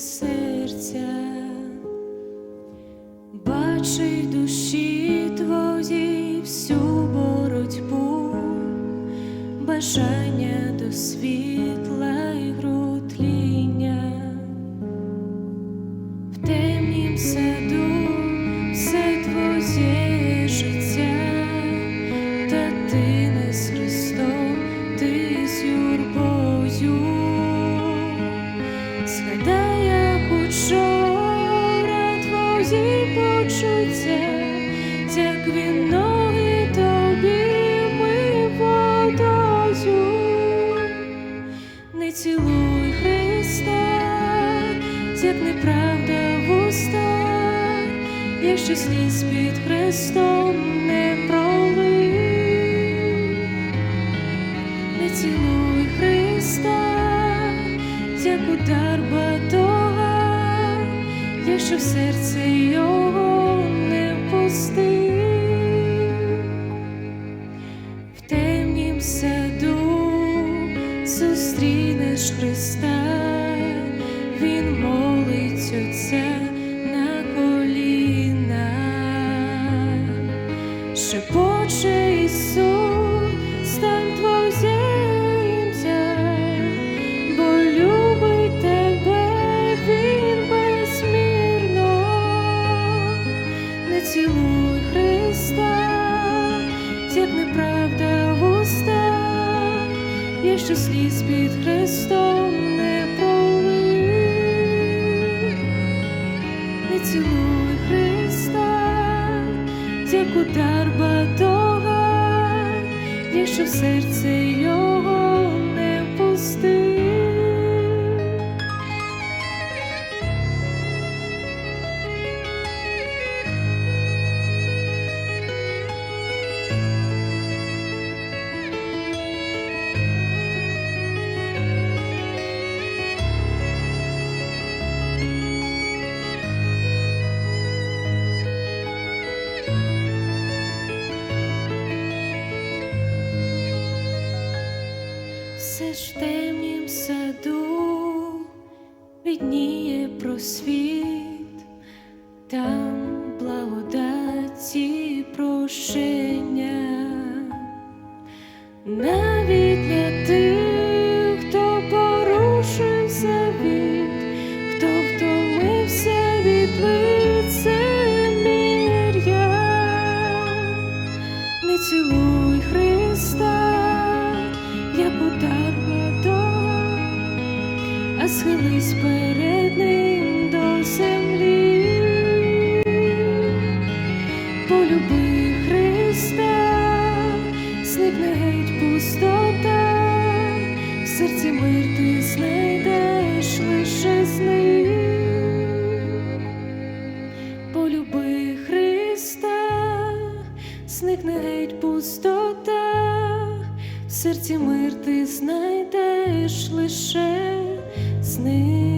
серця, бачи душі твої всю боротьбу, бажання до світла і грутління в темнім саду. Не цілуй Христа, як неправда в устах, якщо сліз під Христом не пролив. Не цілуй Христа, як удар батога, якщо в серце його не пустив, в темнім саду зустрінеш Христа, Він молить Отця на колінах, шепоче Ісус, якщо сліз під Христом не пролив. Не цілуй Христа, як удар батога, якщо в серце його Все ж в темнім саду відніє просвіт, там благодаті прощення, схились перед ним до землі. Полюби Христа, зникне геть пустота, в серці мир ти знайдеш лише з ним. Полюби Христа, зникне геть пустота, в серці мир ти знайдеш лише з ним.